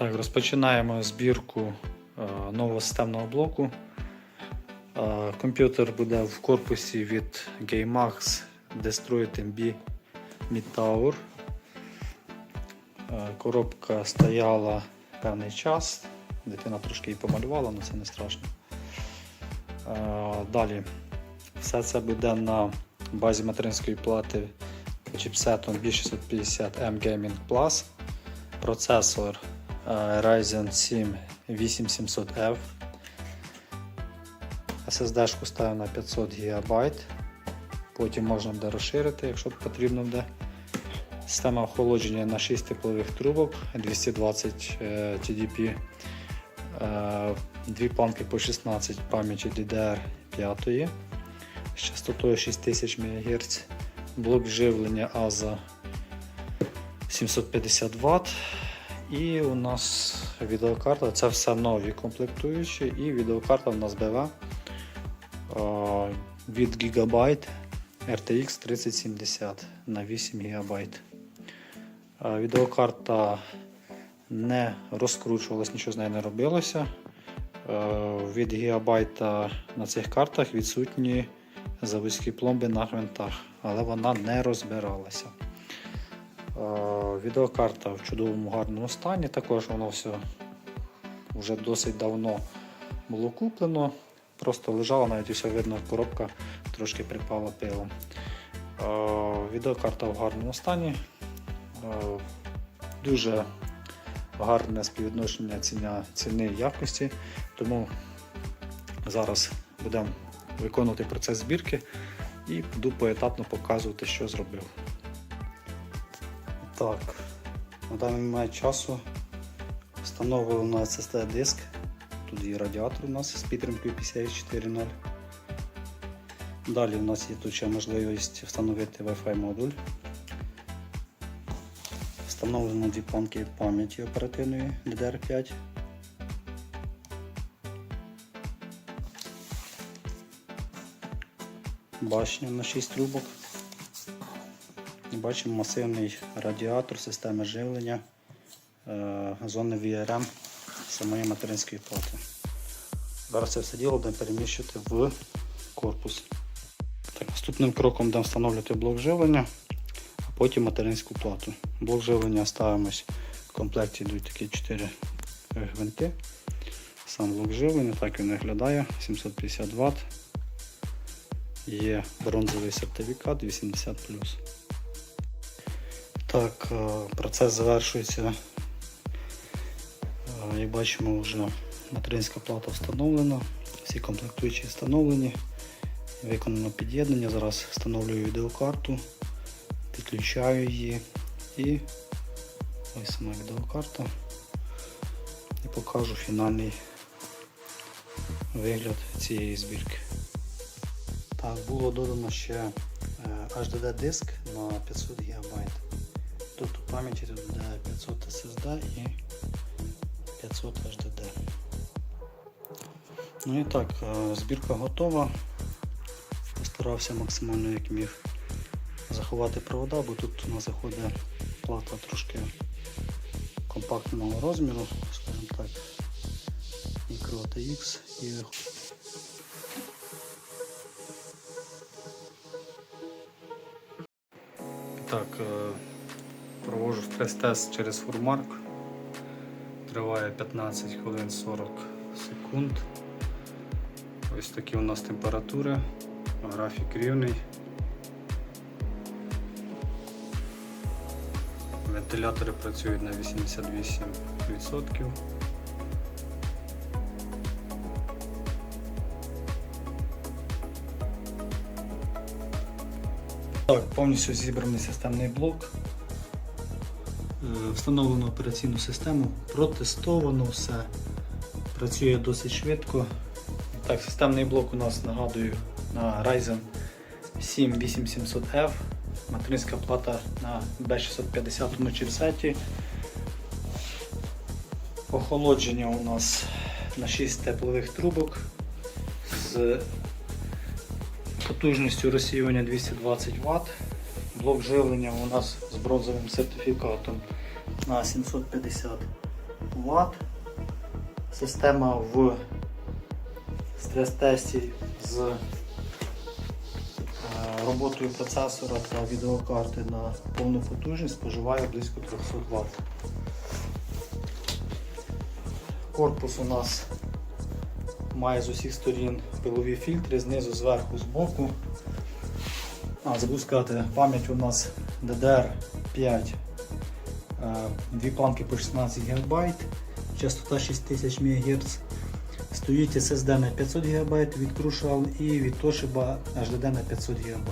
Так, розпочинаємо збірку е, нового системного блоку. Е, Комп'ютер буде в корпусі від GameMax Destroy MB Mid Tower. Е, Коробка стояла певний час. Дитина трошки її помалювала, але це не страшно. Далі все це буде на базі материнської плати чіпсетом B650M Gaming Plus. Процесор Ryzen 7 8700F. SSD-шку ставимо на 500 ГБ. Потім можна буде розширити, якщо потрібно буде. Система охолодження на 6 теплових трубок 220 е, TDP. Е, Дві планки по 16 пам'яті DDR5 з частотою 6000 МГц. Блок живлення AZA 750 Вт. І у нас відеокарта, це все нові комплектуючі, і відеокарта у нас БВ е, від GB RTX 3070 на 8 ГБ. Е, Відеокарта не розкручувалась, нічого з нею не робилося. Е, Від гігабайта на цих картах відсутні заводські пломби на гвинтах, але вона не розбиралася. Е, Відеокарта в чудовому гарному стані. Також воно все вже досить давно було куплено. Просто лежала, навіть усе видно, коробка трошки припала пилом. Е, Відеокарта в гарному стані. Е, Дуже гарне співвідношення ціна, ціни і якості. Тому зараз будемо виконувати процес збірки і буду поетапно показувати, що зробив. Так, на даний момент часу встановили на SSD диск. Тут є радіатор у нас з підтримкою PCI 4.0. Далі у нас є тут ще можливість встановити Wi-Fi модуль. Встановлено дві планки пам'яті оперативної DDR5. Башня на 6 трубок. Бачимо масивний радіатор системи живлення е, зони VRM самої материнської плати. Зараз це все діло будемо переміщувати в корпус. Так, Наступним кроком будемо встановлювати блок живлення, а потім материнську плату. Блок живлення ставимось в комплекті йдуть такі 4 гвинти. Сам блок живлення, так він виглядає, 750 Вт. Є бронзовий сертифікат 80. Так, е, процес завершується. Е, Як бачимо, вже материнська плата встановлена, всі комплектуючі встановлені, виконано під'єднання. Зараз встановлюю відеокарту, підключаю її і ось сама відеокарта і покажу фінальний вигляд цієї збірки. Так, було додано ще е, HDD диск на 500 ГБ. Тут у пам'яті тут буде 500 SSD і 500 HDD. Ну і так, е, збірка готова. Постарався максимально як міг заховати провода, бо тут у нас заходить плата трошки компактного розміру, скажімо так, мікро TX і Так, проводжу стрес-тест через фурмарк. Триває 15 хвилин 40 секунд. Ось такі у нас температури, графік рівний. Вентилятори працюють на 88%. Так, повністю зібраний системний блок. Е, Встановлено операційну систему, протестовано все. Працює досить швидко. Так, системний блок у нас нагадую на Ryzen 7 8700F. Материнська плата на B650 чіпсеті. Охолодження у нас на 6 теплових трубок з потужністю розсіювання 220 Вт. Блок живлення у нас з бронзовим сертифікатом на 750 Вт. Система в стрес-тесті з е, роботою процесора та відеокарти на повну потужність споживає близько 300 Вт. Корпус у нас має з усіх сторін пилові фільтри, знизу, зверху, збоку. А, забув сказати, пам'ять у нас DDR5, е, дві планки по 16 ГБ, частота 6000 МГц. Стоїть SSD на 500 ГБ від Crucial і від Toshiba HDD на 500 ГБ.